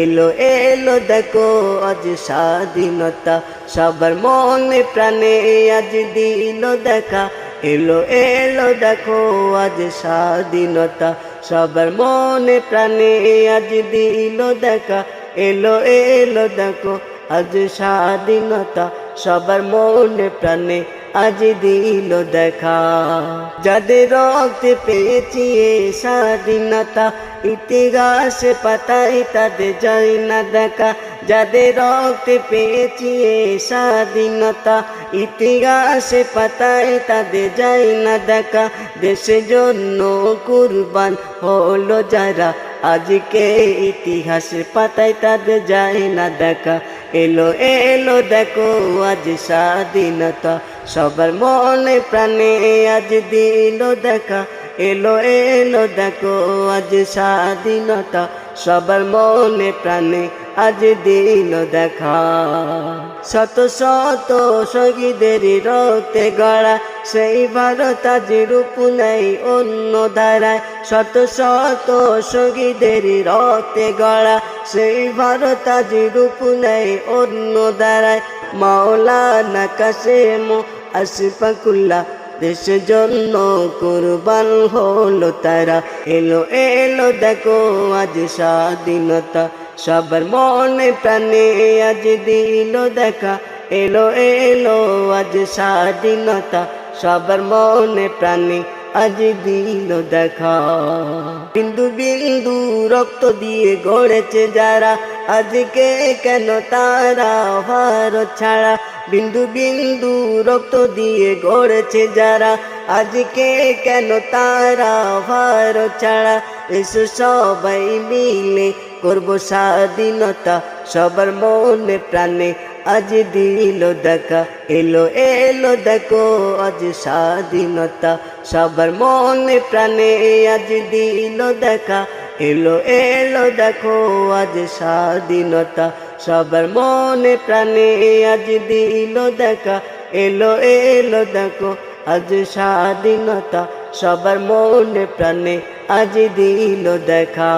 এলো এলো দেখো আজ স্বাধীনতা। সবার মনে প্রাণে আজ দিল দেখা। এলো এলো দেখো আজ স্বাধীনতা। সবার মনে প্রাণে আজ দিল দেখা। এলো এলো দেখো আজ স্বাধীনতা। সবার মনে প্রাণে আজ দিল দেখা। যাদের রক্তে পেয়েছি এ স্বাধীনতা, ইতিহাসে পাতায় তাদের যায় না দেখা। যাদের রক্তে পেয়েছি এ স্বাধীনতা, ইতিহাসে পাতায় তাদের যায় না দেখা। দেশের জন্য কুরবান হলো যারা, আজকে ইতিহাসে পাতায় তাদের যায় না দেখা। এলো এলো, দেখো আজ স্বাধীনতা। সবার মনে প্রাণে আজ দিল দেখা, এলো এলো, দেখো, আজ স্বাধীনতা। সবার মনে প্রাণে আজ দিল দেখা। শত শত শহীদের রক্তে গড়া, সেই ভারত আজ রূপ নেই অন্য ধারায়। শত শত শহীদের রক্তে গড়া, সেই ভারত আজ রূপ নেই অন্য ধারায়। মাওলানা কাসেম আসফাকুল্লাহ দেশের জন্য কুরবান হলো তারা। এলো এলো, দেখো আজ স্বাধীনতা। সবার মনে প্রাণে আজ দিল দেখা। এলো এলো, আজ স্বাধীনতা। সবার মনে প্রাণে আজ দিল দেখা। বিন্দু বিন্দু রক্ত দিয়ে গড়েছে যারা। আজকে কেন তারা ভারত ছাড়া? বিন্দু বিন্দু রক্ত দিয়ে গড়েছে যারা। আজকে কেন তারা ভারত ছাড়া? এসো সবাই মিলে করব স্বাধীনতা। সবার মনে প্রাণে আজ দিল দেখা। এলো এলো, দেখো আজ স্বাধীনতা। সবার মনে প্রাণে আজ দিল দেখা। এলো এলো, দেখো আজ স্বাধীনতা। সবার মনে প্রাণে আজ দিল দেখা। এলো এলো, দেখো আজ স্বাধীনতা। সবার মনে প্রাণে আজ দিল দেখা।